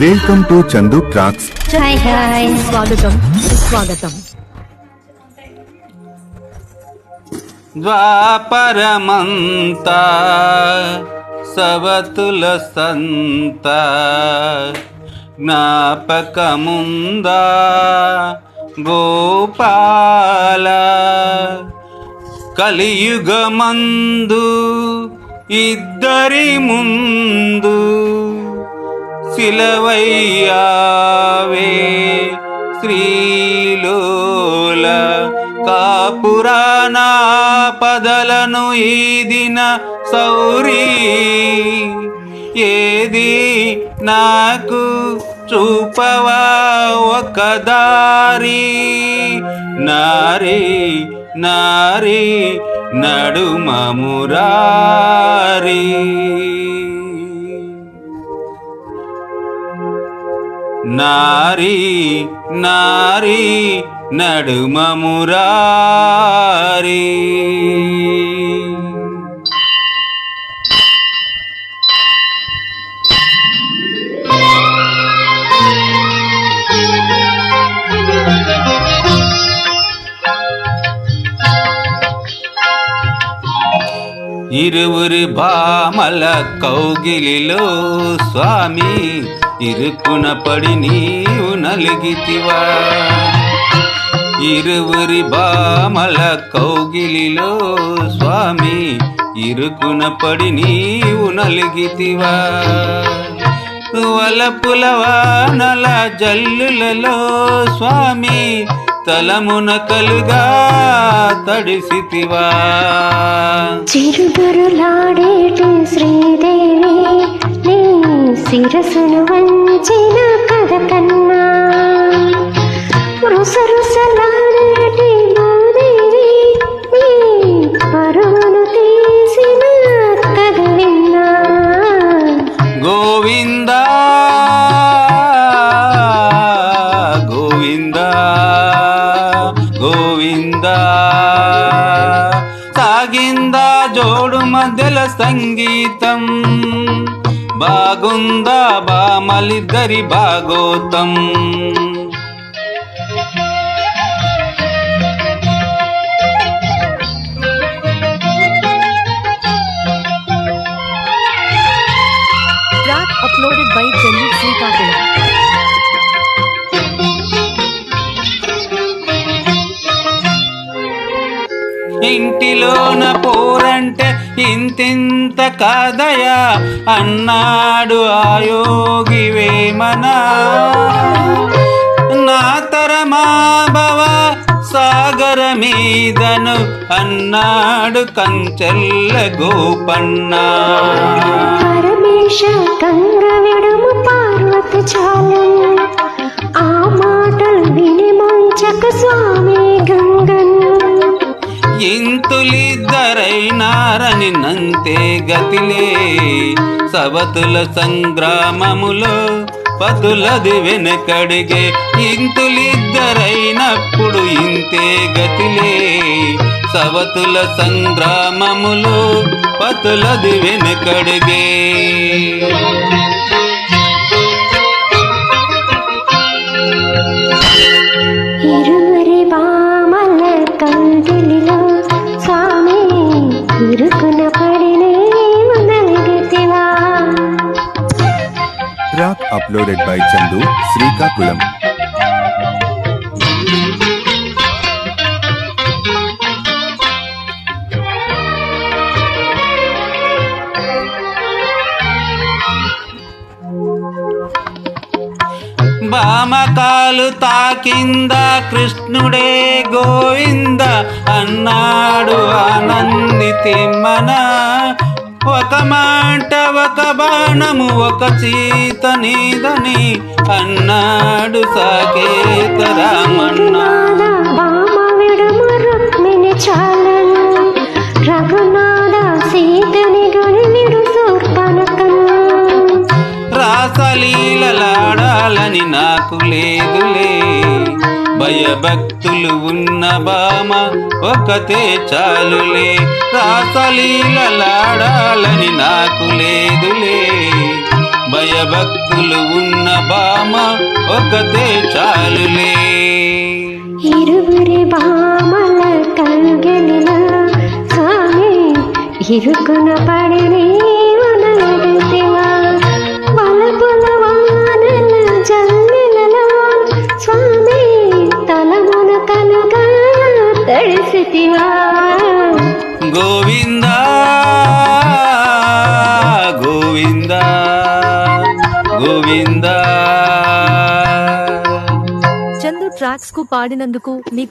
Welcome to Chandu tracks hi hi స్వాగతం స్వాగతం ద్వాపరమంతా సవతుల సంత జ్ఞాపకముందా గోపాల కలియుగమందు ఇద్దరి ముందు సిలవయ్యావే శ్రీలోల కాపురాణ పదలను ఈదిన సౌరీ. ఏది నాకు చూపవా ఒక దారి? నారీ నారీ నడుమమురారీ నారీ నారీ నడుమమురారి ఇరువురి భామల కౌగిలిలో స్వామి ఇరుకున పడి నీవు నలిగితివా? ఇరువురి బామల కౌగిలిలో స్వామి ఇరుకున పడి నీవు నలిగితివా? వలపుల వానల జల్లులలో స్వామి తలమున కలుగా తడిసితివా? చిరుదురులాడేటి శ్రీదేవి శిరసును వంచిన కథ కన్నా. రుసరుసలాడేటి భూదేవి పరువును తీసిన కథ విన్నా. గోవింద గోవింద గోవింద. సాగిందా జోడు మధ్యల సంగీతం. బాగుందా బామలిద్దరి భాగోతం. Track uploaded by Chandu Srikakulam ఇంటిలోన పోరంటే ఇంతింత కాదయా అన్నాడు ఆయోగి వేమనా. నా తరమా సాగర మీదను అన్నాడు కంచెల్ల గోపన్న. పరమేశ గంగ విడుము పార్వతి చాలు ఆ మాటలు విని మంచక స్వామి ఇంతులిద్దరైనారని నంతే గతిలే. సవతుల సంగ్రామములో పదులది వెనకడిగే ఇంతులిద్దరైనప్పుడు ఇంతే గతిలే. సవతుల సంగ్రామములో పతులది వెనకడిగే. Track by Chandu Srikakulam. బామకాలు తాకింద కృష్ణుడే గోవింద అన్నాడు ఆనంది తిమ్మన ఒక మాట ఒక బాణము ఒక చీత నీదని అన్నాడు సాకేత రామన్న. బామ రాసలీలలాడాలని నాకు లేదులే భయభక్తులు ఉన్న బామ ఒకతే చాలులే. రాసలీలలాడాలని నాకు లేదులే. భయభక్తులు ఉన్న బామ ఒకతే చాలులే. ఇరువురి బామల కలిగిన స్వామి ఇరుకున పడినే గోవింద చందు ట్రాక్స్కు పాడినందుకు మీకు